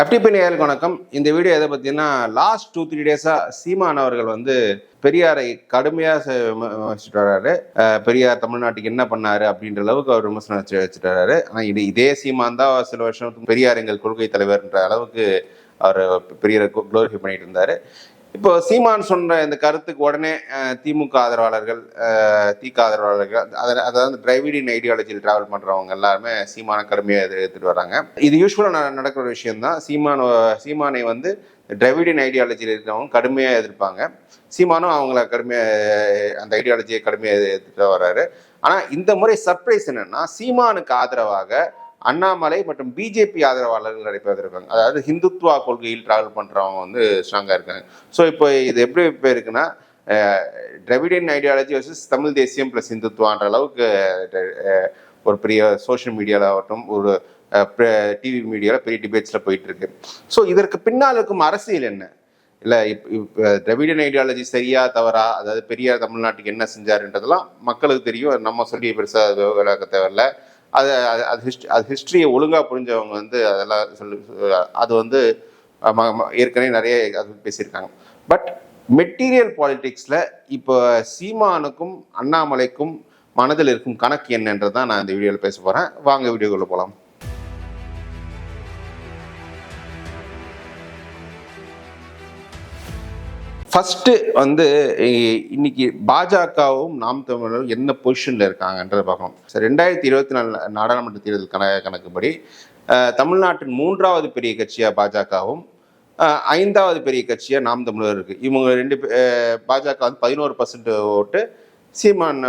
FTP நேயர்களுக்கு வணக்கம். இந்த வீடியோ எதை பார்த்தீங்கன்னா லாஸ்ட் டூ த்ரீ டேஸாக சீமான் அவர்கள் வந்து பெரியாரை கடுமையாக வச்சுட்டு வர்றாரு பெரியார் தமிழ்நாட்டுக்கு என்ன பண்ணாரு அப்படின்ற அளவுக்கு அவர் விமர்சனம் வச்சு வச்சுட்டு வர்றாரு ஆனால் இது இதே சீமான் தான் சில வருஷம் பெரியார் எங்கள் கொள்கை தலைவர்ன்ற அளவுக்கு அவர் பெரியாரை குளோரிஃபை பண்ணிட்டு இருந்தார். இப்போ சீமான் சொன்ன இந்த கருத்துக்கு உடனே திமுக ஆதரவாளர்கள் திக ஆதரவாளர்கள் அத- அதாவது டிரைவிடின் ஐடியாலஜியில் டிராவல் பண்ணுறவங்க எல்லாருமே சீமான கடுமையாக எதிர் எடுத்துட்டு வராங்க. இது யூஸ்வலாக நடக்கிற ஒரு விஷயம் சீமான சீமானை வந்து டிரைவிடின் ஐடியாலஜியில் இருக்கிறவங்க கடுமையாக எதிர்ப்பாங்க. சீமானும் அவங்கள கடுமையாக அந்த ஐடியாலஜியை கடுமையாக எதிர்த்துட்டு வர்றாரு ஆனால் இந்த முறை சர்ப்ரைஸ் என்னென்னா சீமானுக்கு ஆதரவாக அண்ணாமலை மற்றும் பிஜேபி ஆதரவாளர்கள் நிறைய பேர் இருக்காங்க. அதாவது ஹிந்துத்வா கொள்கையில் டிராவல் பண்ணுறவங்க வந்து ஸ்ட்ராங்காக இருக்காங்க. ஸோ இப்போ இது எப்படி இப்போ இருக்குன்னா டிரவிடியன் ஐடியாலஜி வர்சஸ் தமிழ் தேசியம் ப்ளஸ் ஹிந்துத்வான்ற அளவுக்கு ஒரு பெரிய சோஷியல் மீடியாவில் ஆகட்டும் ஒரு டிவி மீடியாவில் பெரிய டிபேட்ஸில் போயிட்டுருக்கு ஸோ இதற்கு பின்னால் இருக்கும் அரசியல் என்ன? இல்லை இப் இப்போ திராவிடன் ஐடியாலஜி சரியா தவறா? அதாவது பெரியார் தமிழ்நாட்டுக்கு என்ன செஞ்சாருன்றதெல்லாம் மக்களுக்கு தெரியும். நம்ம சொல்லி பெருசாக விளக்க தேவையில்ல அது அது- அது ஹிஸ்ட்ரி அது ஹிஸ்ட்ரியை ஒழுங்காக புரிஞ்சவங்க வந்து அதெல்லாம் சொல்லி அது வந்து ம- ம- ஏற்கனவே நிறைய அது பேசியிருக்காங்க. பட் மெட்டீரியல் பாலிடிக்ஸில் இப்போ சீமானுக்கும் அண்ணாமலைக்கும் மனதில் இருக்கும் கணக்கு என்னன்றது தான் நான் இந்த வீடியோவில் பேச போகிறேன் வாங்க வீடியோக்குள்ளே போகலாம் ஃபஸ்ட்டு வந்து இன்னைக்கு பாஜகவும் நாம் தமிழரும் என்ன பொசிஷனில் இருக்காங்கன்றதை பார்க்கணும். சார் ரெண்டாயிரத்தி இருபத்தி நாலு நாடாளுமன்ற தேர்தல் கண கணக்குப்படி தமிழ்நாட்டின் மூன்றாவது பெரிய கட்சியாக பாஜகவும் ஐந்தாவது பெரிய கட்சியாக நாம் தமிழர் இருக்குது இவங்க ரெண்டு பாஜக வந்து பதினோரு பர்சன்ட் ஓட்டு சீமான்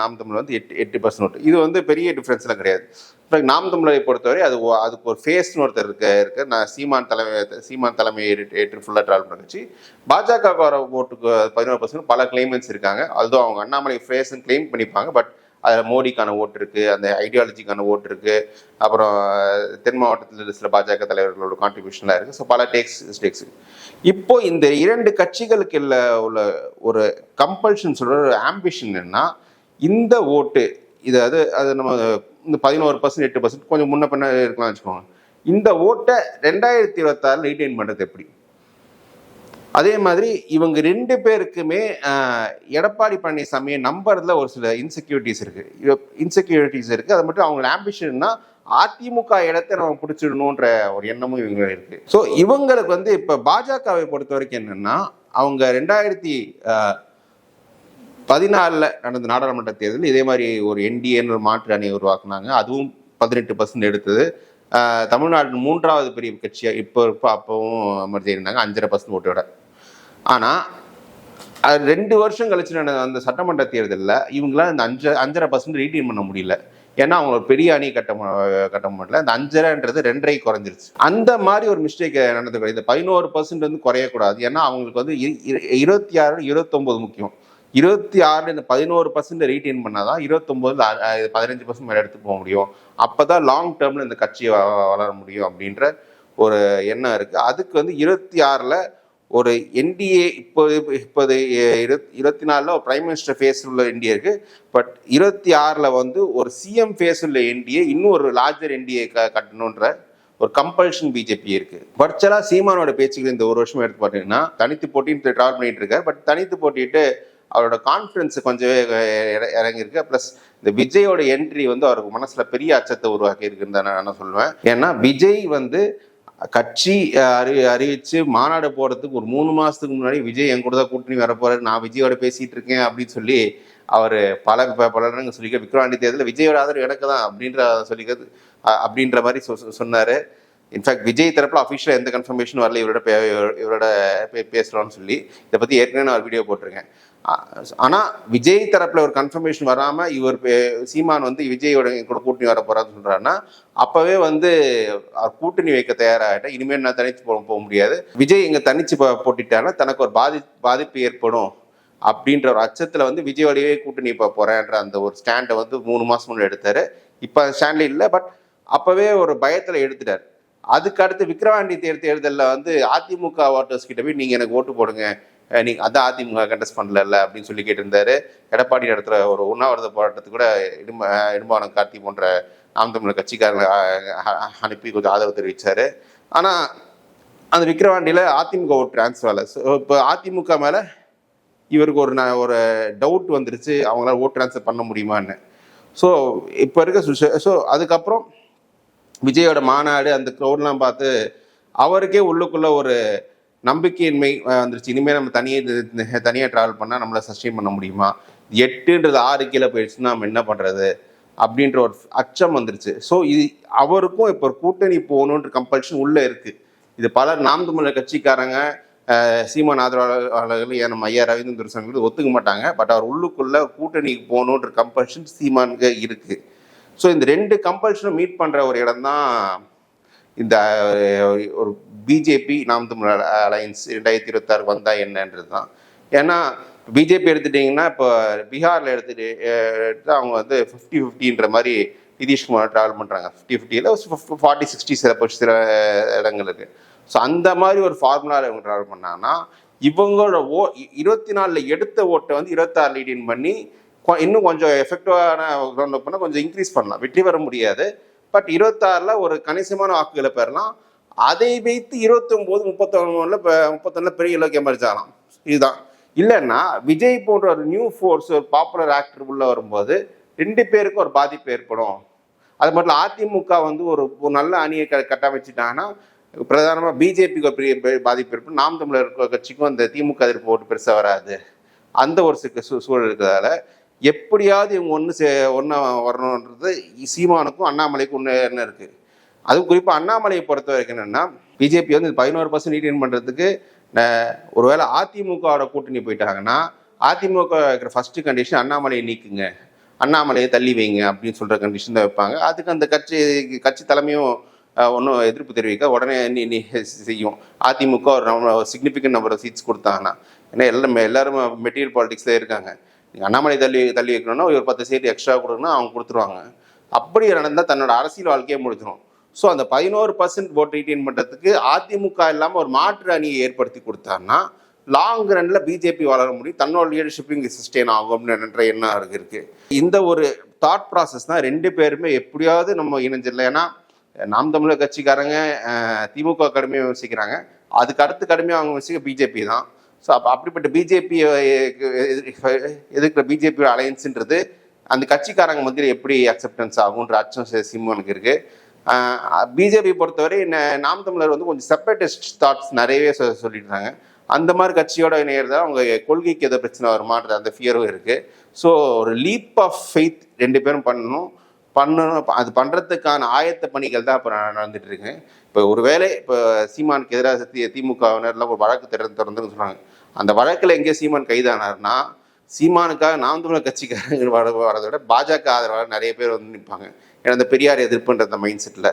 நாம் தமிழர் வந்து எட்டு எட்டு பர்சன்ட் ஓட்டு. இது வந்து பெரிய டிஃப்ரென்ஸ்லாம் கிடையாது. இப்போ நாம் தமிழரை பொறுத்தவரை அது அதுக்கு ஒரு ஃபேஸ்னு ஒருத்தர் இருக்க இருக்கு நான் சீமான் தலைமை சீமான் தலைமை ஏற்று- ஏற்று ஃபுல்லாக ட்ராவல் பண்ணிச்சு. பாஜக வர ஓட்டுக்கு பதினோரு பர்சன்ட் பல கிளைமெண்ட்ஸ் இருக்காங்க. அதுவும் அவங்க அண்ணாமலை ஃபேஸ்ன்னு கிளைம் பண்ணிப்பாங்க. பட் அதில் மோடிக்கான ஓட்டு இருக்குது அந்த ஐடியாலஜிக்கான ஓட்டு இருக்குது அப்புறம் தென் மாவட்டத்தில் சில பாஜக தலைவர்களோட கான்ட்ரிபியூஷன்லாம் இருக்குது ஸோ பல டேக்ஸ் ஸ்டேக்ஸ் இப்போ இந்த இரண்டு கட்சிகளுக்கு இல்லை உள்ள ஒரு கம்பல்ஷன் சொல்கிற ஒரு ஆம்பிஷன் என்னன்னா இந்த ஓட்டு இது அது அது நம்ம இந்த பதினோரு பர்சன்ட் எட்டு பர்சன்ட் கொஞ்சம் முன்ன பின்ன இருக்கலாம் வச்சுக்கோங்க. இந்த ஓட்டை ரெண்டாயிரத்தி இருபத்தாறு ரீடைன் பண்ணுறது எப்படி? அதே மாதிரி இவங்க ரெண்டு பேருக்குமே எடப்பாடி பழனிசாமியை நம்புறதுல ஒரு சில இன்செக்யூரிட்டிஸ் இருக்கு. இன்செக்யூரிட்டிஸ் இருக்கு. அது மட்டும் அவங்க ஆம்பிஷன்னா அதிமுக இடத்த நம்ம பிடிச்சிடணுன்ற ஒரு எண்ணமும் இவங்க இருக்கு. ஸோ இவங்களுக்கு வந்து இப்போ பாஜகவை பொறுத்த வரைக்கும் என்னன்னா அவங்க ரெண்டாயிரத்தி பதினாலில் நடந்த நாடாளுமன்ற தேர்தல் இதே மாதிரி ஒரு என்டிஏன்னு ஒரு மாற்று அணியை உருவாக்குனாங்க. அதுவும் பதினெட்டு பர்சன்ட் எடுத்தது. ஆஹ் தமிழ்நாட்டின் மூன்றாவது பெரிய கட்சியாக இப்போ இப்போ அப்பவும் அமர்த்தி இருந்தாங்க. அஞ்சரை பர்சன்ட் ஓட்டோட ஆனால் அது ரெண்டு வருஷம் கழிச்சு நடந்த அந்த சட்டமன்ற தேர்தலில் இவங்களாம் இந்த அஞ்சு அஞ்சரை பர்சன்ட் ரீட்டைன் பண்ண முடியல. ஏன்னா அவங்க ஒரு பெரிய அணி கட்ட மு- கட்ட முடியல. அந்த அஞ்சரைன்றது ரெண்டரை குறைஞ்சிருச்சு. அந்த மாதிரி ஒரு மிஸ்டேக் நடந்தது. இந்த பதினோரு பர்சன்ட் வந்து குறையக்கூடாது. ஏன்னா அவங்களுக்கு வந்து இரு- இரு- இருபத்தி ஆறு இருபத்தொம்போது முக்கியம். இருபத்தி ஆறுல இந்த பதினோரு பர்சன்ட் ரீட்டைன் பண்ணாதான் இருபத்தொம்போதுல பதினஞ்சு பர்சன்ட் மேலே எடுத்து போக முடியும். அப்பதான் லாங் டேர்ம்ல இந்த கட்சியை வளர முடியும் அப்படின்ற ஒரு எண்ணம் இருக்கு. அதுக்கு வந்து இருபத்தி ஆறுல ஒரு என்டிஏ இப்போ இப்போது இருபத்தி இருபத்தி நாலில் ஒரு பிரைம் மினிஸ்டர் ஃபேஸ் உள்ள என்டிஏ இருக்கு. பட் இருபத்தி ஆறில் வந்து ஒரு சிஎம் ஃபேஸ் உள்ள என்டிஏ இன்னும் ஒரு லார்ஜர் என்டிஏ க கட்டணுன்ற ஒரு கம்பல்ஷன் பிஜேபி இருக்கு. வர்ச்சலா சீமானோட பேச்சுகள் இந்த ஒரு வருஷம் எடுத்து பார்த்தீங்கன்னா தனித்து போட்டின்னு ட்ராவல் பண்ணிட்டு இருக்காரு. பட் தனித்து போட்டிட்டு அவரோட கான்ஃபிடன்ஸ் கொஞ்சம் இறங்கியிருக்கு. ப்ளஸ் இந்த விஜயோட என்ட்ரி வந்து அவருக்கு மனசில் பெரிய அச்சத்தை உருவாக்கி இருக்குன்னு தான் நான் சொல்லுவேன் ஏன்னா விஜய் வந்து கட்சி அறி அறிவிச்சு மாநாடு போகிறதுக்கு ஒரு மூணு மாதத்துக்கு முன்னாடி விஜய் என் கூட தான் கூட்டணி வர போறாரு நான் விஜயோட பேசிகிட்டு இருக்கேன் அப்படின்னு சொல்லி அவர் பல ப- பல இடங்கள் சொல்லிக்க விக்ரவாண்டி தேர்தலில் விஜயோட ஆதரவு எனக்கு தான் அப்படின்ற சொல்லிக்கிறது அப்படின்ற மாதிரி சொ- சொன்னார். இன்ஃபேக்ட் விஜய் தரப்புல அஃபிஷியலாக எந்த கன்ஃபர்மேஷன் வரல இவரோட பே- இவரோட பே- சொல்லி இதை பற்றி ஏற்கனவே நான் ஒரு வீடியோ போட்டிருக்கேன். ஆனால் விஜய் தரப்புல ஒரு கன்ஃபர்மேஷன் வராமல் இவர் பே- சீமான் வந்து விஜயோட கூட கூட்டணி வர போகிறான்னு சொல்கிறாருன்னா அப்போவே வந்து அவர் கூட்டணி வைக்க தயாராகிட்ட இனிமேல் நான் தனிச்சு போக போக முடியாது. விஜய் இங்கே தனிச்சு போ- தனக்கு ஒரு பாதி பாதிப்பு ஏற்படும் அப்படின்ற ஒரு அச்சத்தில் வந்து விஜயோடையே கூட்டணி இப்போ போகிறேன்ற அந்த ஒரு ஸ்டாண்டை வந்து மூணு மாதம் முன்னாடி எடுத்தார். இப்போ அந்த ஸ்டாண்டில் இல்லை பட் அப்பவே ஒரு பயத்தில் எடுத்துட்டார். அதுக்கு அடுத்து விக்ரவாண்டி தேர் தேர்தலில் வந்து அதிமுக ஓட்டர்ஸ் கிட்ட போய் நீங்கள் எனக்கு ஓட்டு போடுங்க. நீங்கள் அதான் அதிமுக கண்டஸ்ட் பண்ணல அப்படின்னு சொல்லி கேட்டிருந்தாரு. எடப்பாடி இடத்துல ஒரு உண்ணாவிரத போராட்டத்துக்கு கூட இடும்ப இடும்பானம் கார்த்தி போன்ற நாம் தமிழர் கட்சிக்காரங்களை அனுப்பி கொஞ்சம் ஆதரவு தெரிவித்தார் ஆனால் அந்த விக்ரவாண்டியில் அதிமுக ஓட் ட்ரான்ஸ்ஃபரில் ஸோ இப்போ அதிமுக மேலே இவருக்கு ஒரு ந- ஒரு டவுட் வந்துருச்சு. அவங்களால ஓட் ட்ரான்ஸ்ஃபர் பண்ண முடியுமான்னு. ஸோ இப்போ இருக்க ஸோ அதுக்கப்புறம் விஜயோட மாநாடு அந்த க்ரௌட்லாம் பார்த்து அவருக்கே உள்ளுக்குள்ள ஒரு நம்பிக்கையின்மை வந்துருச்சு. இனிமேல் நம்ம தனியாக தனியாக ட்ராவல் பண்ணால் நம்மளை சஸ்டெயின் பண்ண முடியுமா? எட்டுன்றது ஆறு கீழே போயிடுச்சுன்னா நம்ம என்ன பண்ணுறது அப்படின்ற ஒரு அச்சம் வந்துருச்சு. ஸோ இது அவருக்கும் இப்போ கூட்டணி போகணுன்ற கம்பல்ஷன் உள்ளே இருக்குது இது பல நாம் தமிழர் கட்சிக்காரங்க சீமான் ஆதரவாளர்கள் ஏன் நம்ம ஐயா ரவீந்திர துரசாமி ஒத்துக்க மாட்டாங்க. பட் அவர் உள்ளுக்குள்ளே கூட்டணிக்கு போகணுன்ற கம்பல்ஷன் சீமானுக்கு இருக்குது ஸோ இந்த ரெண்டு கம்பல்ஷனும் மீட் பண்ணுற ஒரு இடம் தான் இந்த ஒரு பிஜேபி நாம் தமிழ் அலையன்ஸ் ரெண்டாயிரத்தி இருபத்தாறு வந்தால் என்னன்றது தான் ஏன்னா பிஜேபி எடுத்துட்டிங்கன்னா இப்போ பீகாரில் எடுத்துட்டு எடுத்து அவங்க வந்து ஃபிஃப்டி ஃபிஃப்டின்ற மாதிரி நிதிஷ்குமார் ட்ராவல் பண்ணுறாங்க ஃபிஃப்டி ஃபிஃப்டியில் ஃபார்ட்டி சிக்ஸ்டி சில சில இடங்கள் இருக்குது ஸோ அந்த மாதிரி ஒரு ஃபார்முலாவில் இவங்க ட்ராவல் பண்ணாங்கன்னா இவங்களோட ஓ இருபத்தி நாலில் எடுத்த ஓட்டை வந்து இருபத்தாறு லீடின் பண்ணி இன்னும் கொஞ்சம் எஃபெக்டிவான கிரவுண்ட் பண்ணால் கொஞ்சம் இன்க்ரீஸ் பண்ணலாம். வெற்றி பெற முடியாது. பட் இருபத்தாறில் ஒரு கணிசமான வாக்குகளை பெறலாம். அதை வைத்து இருபத்தொம்போது முப்பத்தொன்னுல முப்பத்தொன்னுல பெரிய இலக்கியம் மறிச்சாலாம் இதுதான். இல்லைன்னா விஜய் போன்ற ஒரு நியூ ஃபோர்ஸ் ஒரு பாப்புலர் ஆக்டர் உள்ளே வரும்போது ரெண்டு பேருக்கும் ஒரு பாதிப்பு ஏற்படும். அது மட்டும் அதிமுக வந்து ஒரு நல்ல அணியை க கட்டமைச்சிட்டாங்கன்னா பிரதானமாக பிஜேபிக்கு ஒரு பெரிய பாதிப்பு இருக்கும் நாம் தமிழர் கட்சிக்கும் அந்த திமுக எதிர்ப்பு ஓட்டு பெருசாக வராது. அந்த ஒரு சூழல் இருக்கிறதால எப்படியாவது இவங்க ஒன்று சே ஒன்றா வரணுன்றது சீமானுக்கும் அண்ணாமலைக்கும் ஒன்று என்ன இருக்குது அதுவும் குறிப்பாக அண்ணாமலையை பொறுத்த வரைக்கும் என்னென்னா பிஜேபி வந்து பதினோரு பர்சன்ட் ரீட்டைன் பண்ணுறதுக்கு ஒருவேளை அதிமுகவோட கூட்டணி போயிட்டாங்கன்னா அதிமுக இருக்கிற ஃபஸ்ட்டு கண்டிஷன் அண்ணாமலையை நீக்குங்க. அண்ணாமலையை தள்ளி வைங்க அப்படின்னு சொல்கிற கண்டிஷன் தான் வைப்பாங்க. அதுக்கு அந்த கட்சி கட்சி தலைமையும் ஒன்றும் எதிர்ப்பு தெரிவிக்க உடனே நீ செய்யும். அதிமுக ஒரு சிக்னிஃபிகண்ட் நம்பர் சீட்ஸ் கொடுத்தாங்கன்னா ஏன்னா எல்லாமே எல்லாரும் மெட்டீரியல் பாலிடிக்ஸில் இருக்காங்க. அண்ணாமலை தள்ளி தள்ளி வைக்கணும்னா ஒரு பத்து சீட்டு எக்ஸ்ட்ரா கொடுக்கணும் அவங்க கொடுத்துருவாங்க. அப்படி நடந்தால் தன்னோட அரசியல் வாழ்க்கையே முடிஞ்சிடும் ஸோ அந்த பதினோரு பர்சன்ட் ஓட் ரீட்டைன் பண்ணுறதுக்கு அதிமுக இல்லாமல் ஒரு மாற்று அணியை ஏற்படுத்தி கொடுத்தாருன்னா லாங் ரன்ல பிஜேபி வளர முடியும். தன்னோட லீடர்ஷிப் இங்கே சஸ்டெயின் ஆகும் என்ற எண்ணம் இருக்கு. இந்த ஒரு தாட் ப்ராசஸ் தான் ரெண்டு பேருமே எப்படியாவது நம்ம இணைஞ்சிடல ஏன்னா நாம் தமிழர் கட்சிக்காரங்க திமுக கடுமையாக விமர்சிக்கிறாங்க. அதுக்கு அடுத்து கடுமையாக அவங்க விமர்சிக்க பிஜேபி தான். ஸோ அப்போ அப்படிப்பட்ட பிஜேபி எதிர்க்கிற பிஜேபி அலையன்ஸுன்றது அந்த கட்சிக்காரங்க மத்தியில் எப்படி அக்செப்டன்ஸ் ஆகுன்ற அச்சம் சிம்மனுக்கு இருக்குது பிஜேபி பொறுத்தவரை என்ன நாம் தமிழர் வந்து கொஞ்சம் செப்பரேட்டிஸ்ட் தாட்ஸ் நிறையவே சொ- இருக்காங்க அந்த மாதிரி கட்சியோட இணையறதால அவங்க கொள்கைக்கு எதோ பிரச்சனை வருமானது அந்த ஃபியரும் இருக்குது ஸோ ஒரு லீப் ஆஃப் ஃபெய்த் ரெண்டு பேரும் பண்ணணும். பண்ணணும் அது பண்ணுறதுக்கான ஆயத்த பணிகள் தான் இப்போ நடந்துட்டு இருக்கு இப்போ ஒருவேளை இப்போ சீமானுக்கு எதிராக திமுகவினர்லாம் ஒரு வழக்கு திறந்து திறந்துன்னு சொல்கிறாங்க அந்த வழக்கில் எங்கே சீமான் கைதானார்னா சீமானுக்காக நாம் தமிழர் கட்சிக்காரங்க வர வரதை விட பாஜக ஆதரவாளர் நிறைய பேர் வந்து நிற்பாங்க ஏன்னா அந்த பெரியார் எதிர்ப்புன்ற அந்த மைண்ட் செட்டில்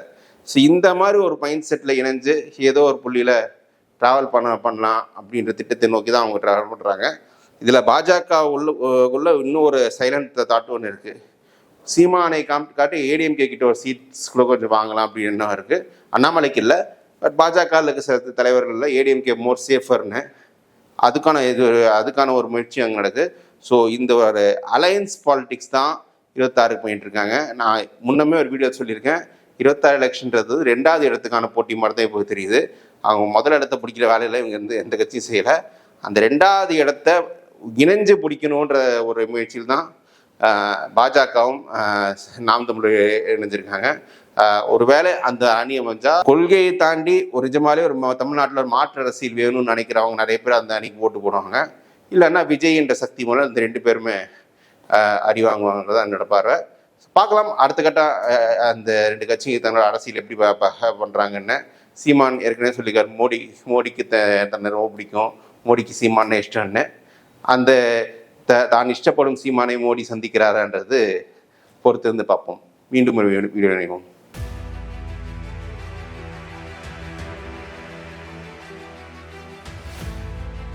ஸோ இந்த மாதிரி ஒரு மைண்ட் செட்டில் இணைஞ்சு ஏதோ ஒரு புள்ளியில் ட்ராவல் பண்ண பண்ணலாம் அப்படின்ற திட்டத்தை நோக்கி தான் அவங்க ட்ராவல் பண்ணுறாங்க இதில் பாஜக உள்ள உள்ள இன்னும் ஒரு சைலண்ட் தாட் ஒன்று இருக்குது சீமானை காம் காட்டி ஏடிஎம்கே கிட்ட ஒரு சீட்ஸ் கூட கொஞ்சம் வாங்கலாம் அப்படின்னு எண்ணம் இருக்குது அண்ணாமலைக்கு இல்லை. பட் பாஜக இருக்க சில தலைவர்களில் ஏடிஎம்கே மோர் சேஃபர்னு அதுக்கான இது அதுக்கான ஒரு முயற்சி அங்கே நடக்குது. ஸோ இந்த ஒரு அலையன்ஸ் பாலிடிக்ஸ் தான் இருபத்தாறுக்கு பண்ணிட்டுருக்காங்க நான் முன்னமே ஒரு வீடியோ சொல்லியிருக்கேன். இருபத்தாறு எலெக்ஷன்றது ரெண்டாவது இடத்துக்கான போட்டி மாதிரி தான் இப்போ தெரியுது. அவங்க முதல் இடத்த பிடிக்கிற வேலையில் இவங்க வந்து எந்த கட்சியும் செய்யலை. அந்த ரெண்டாவது இடத்த இணைஞ்சு பிடிக்கணுன்ற ஒரு முயற்சியில் தான் பாஜகவும் நாம் தமிழ் இணைஞ்சிருக்காங்க. ஒருவேளை அந்த அணி அமைஞ்சா கொள்கையை தாண்டி ஒரு நிஜமாலே ஒரு தமிழ்நாட்டில் ஒரு மாற்று அரசியல் வேணும்னு நினைக்கிறவங்க நிறைய பேர் அந்த அணிக்கு ஓட்டு போடுவாங்க. இல்லைன்னா விஜய் என்ற சக்தி மூலம் இந்த ரெண்டு பேருமே அடி வாங்குவாங்கன்றது என்னோட பார்வை. பார்க்கலாம். அடுத்த கட்டம் அந்த ரெண்டு கட்சியும் தன்னோட அரசியல் எப்படி பண்ணுறாங்கன்னு சீமான் ஏற்கனவே சொல்லிக்கார் மோடி மோடிக்கு த தன்னை ரொம்ப பிடிக்கும். மோடிக்கு சீமான் இஷ்டம்னு. அந்த த தான் இஷ்டப்படும் சீமானை மோடி சந்திக்கிறாரான்றது பொறுத்திருந்து பார்ப்போம். மீண்டும் ஒரு வீடியோ இணைவோம்.